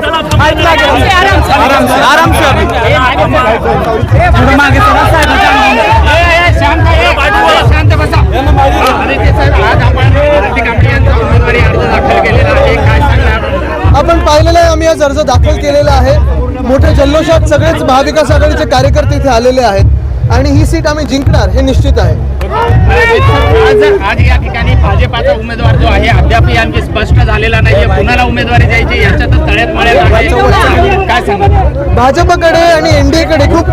बस ऐकला गेला. आराम सरा, साहेबाच्या अंगावर. आपण पाहिलेलं आहे आम्ही आज अर्ज दाखल केलेला आहे. मोठ्या जल्लोषात सगळेच महाविकास आघाडीचे कार्यकर्ते इथे आलेले आहेत. आणि ही सीट आम्ही जिंकणार हे निश्चित आहे. आज आज या ठिकाणी भाजपाचा उमेदवार जो आहे अद्याप आणखी स्पष्ट झालेला नाहीये. कुणाला उमेदवारी द्यायची याच्यात भाजपकडे आणि एनडीएकडे खूप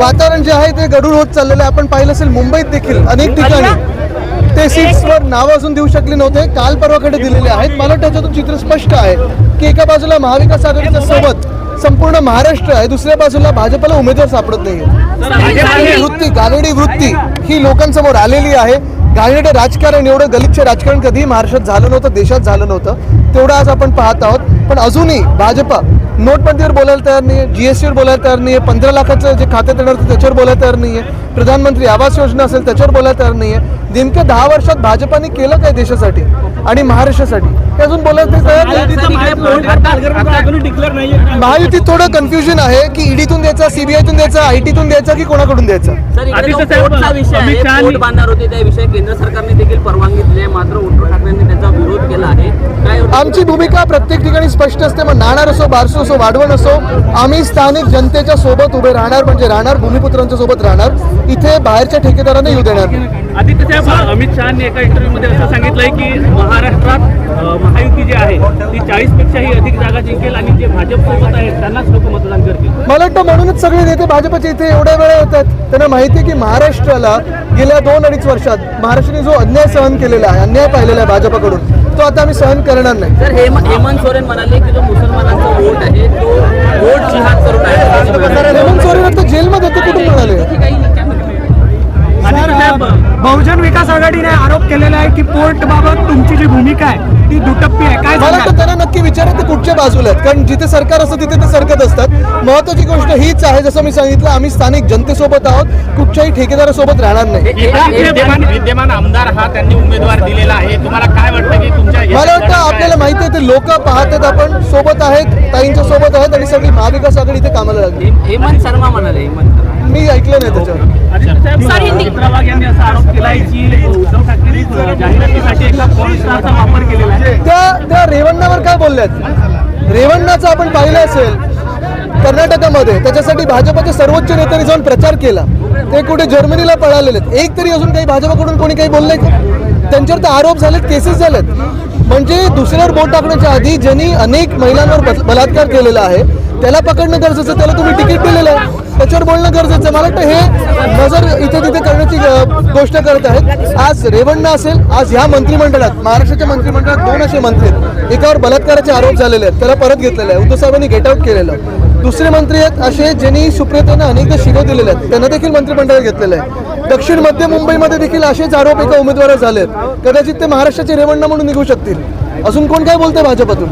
वातावरण जे आहे ते गडूळ होत चाललेलं आहे. आपण पाहिलं असेल मुंबईत देखील अनेक ठिकाणी. ते सीट्सवर नावं अजून देऊ शकले नव्हते. काल परवाकडे दिलेले आहेत. मला त्याच्यातून चित्र स्पष्ट आहे की एका बाजूला महाविकास आघाडीच्या सोबत संपूर्ण महाराष्ट्र आहे. दुसऱ्या बाजूला भाजपला उमेदवार सापडत गाणेडी वृत्ती गाणेडी वृत्ती ही लोकांसमोर आलेली आहे. गाणेडे राजकारण एवढं गलिच्छ राजकारण कधीही महाराष्ट्रात झालं नव्हतं देशात झालं नव्हतं तेवढं आज आपण पाहत आहोत. पण अजूनही भाजपा नोटबंदीवर बोलायला तयार नाही आहे जीएसटीवर बोलायला तयार नाही आहे पंधरा लाखाचं जे खात्यात येणार होतं त्याच्यावर बोलायला तयार नाही आहे प्रधानमंत्री आवास योजना असेल त्याच्यावर बोलायला तयार नाही आहे नेमक्या दहा वर्षात भाजपाने केलं काय देशासाठी आणि महाराष्ट्रासाठी? हे अजून बोलायला ते तयार नाही. महायुतीत थोडं कन्फ्युजन आहे की ईडीतून द्यायचा सीबीआयतून द्यायचा आयटीतून द्यायचा की कोणाकडून द्यायचा? जो विषयी केंद्र सरकारने देखील परवानगी दिली आहे मात्र उद्धव ठाकरेंनी त्याचा विरोध केला आहे काय आमची भूमिका प्रत्येक ठिकाणी स्पष्ट असते. मग नाणार असो बारसू असो वाढवण असो आम्ही स्थानिक जनतेच्या सोबत उभे राहणार म्हणजे राहणार भूमिपुत्रांच्या सोबत राहणार. इथे बाहेरच्या ठेकेदारांना येऊ देणार. नाही. आदित्य साहेब अमित शहानी एका इंटरव्ह्यू मध्ये असं सांगितलंय की महाराष्ट्रात महायुती जी आहे ती चाळीस पेक्षाही अधिक जागा जिंकेल आणि जे भाजप सोबत आहेत त्यांनाच लोक मतदान करतील. मला वाटतं म्हणूनच सगळे नेते भाजपचे इथे एवढ्या वेळा येतात. त्यांना माहिती आहे की महाराष्ट्राला गेल्या दोन अडीच वर्षात महाराष्ट्राने जो अन्याय सहन केलेला आहे अन्याय पाहिलेला आहे भाजपकडून तो आता आम्ही सहन करणार नाही. सर हेम हेमंत सोरेन म्हणाले की जो मुसलमानांचा वोट आहे तो वोट जिहाद करून आहे. हेमंत सोरेन आता जेलमध्ये ते कुठून म्हणाले? बहुजन विकास आघाडीने आरोप केलेला आहे की पोर्ट बाबत तुमची जी भूमिका आहे ती दुटप्पी आहे. काय मला त्यांना कुठच्या बाजूला आहेत. कारण जिथे सरकार असतं तिथे ते सरकत असतात. महत्वाची गोष्ट हीच आहे जसं मी सांगितलं आम्ही स्थानिक जनतेसोबत आहोत. कुठच्याही ठेकेदारासोबत राहणार नाही. विद्यमान आमदार हा त्यांनी उमेदवार दिलेला आहे. तुम्हाला काय वाटतं की तुमच्या मला वाटतं आपल्याला माहिती आहे ते लोक पाहत आहेत आपण सोबत आहेत ताईंच्या सोबत आहेत आणि सगळी महाविकास आघाडी इथे कामाला लागली. हेम- हेमंत शर्मा म्हणाले हेमंत मी ऐकलं नाही त्याच्यावर. आदित्य साहेब चित्रा वाघ यांनी असा आरोप केलाय की उद्धव ठाकरे अ, जाहिरातीसाठी एका पॉईंट स्टारचा वापर केलेला आहे. त्या त्या रेवण्णावर काय बोलल्यात? रेवण्णाचं आपण पाहिलं असेल कर्नाटकामध्ये त्याच्यासाठी भाजपच्या सर्वोच्च नेत्यांनी जाऊन प्रचार केला. ते कुठे जर्मनीला पळालेले आहेत एक तरी अजून काही भाजपकडून कोणी काही बोलले का? त्यांच्यावर तर आरोप झालेत केसेस झालेत. म्हणजे दुसऱ्यावर बोट टाकण्याच्या आधी ज्यांनी अनेक महिलांवर बलात्कार केलेला आहे त्याला पकडणं गरजेचं त्याला तुम्ही तिकीट दिलेलं आहे. त्याच्यावर बोलणं गरजेचं मला वाटतं हे नजर इथे तिथे करण्याची गोष्ट करत आहेत. आज रेवण्णा असेल आज ह्या मंत्रिमंडळात महाराष्ट्राच्या मंत्रिमंडळात दोन असे मंत्री आहेत. एकावर बलात्काराचे आरोप झालेले आहेत त्याला परत घेतलेले आहे. उद्धव साहेबांनी गेट आउट केलेलं दुसरे मंत्री आहेत असे ज्यांनी सुप्रियतांना अनेकदा शिकव दिलेले आहेत. त्यांना देखील मंत्रिमंडळात घेतलेलं आहे. दक्षिण मध्य मुंबईमध्ये देखील असेच आरोप एका उमेदवारावर झालेत. कदाचित ते महाराष्ट्राचे रेवण्णा म्हणून निघू शकतील. अजून कोण काय बोलतंय भाजपातून?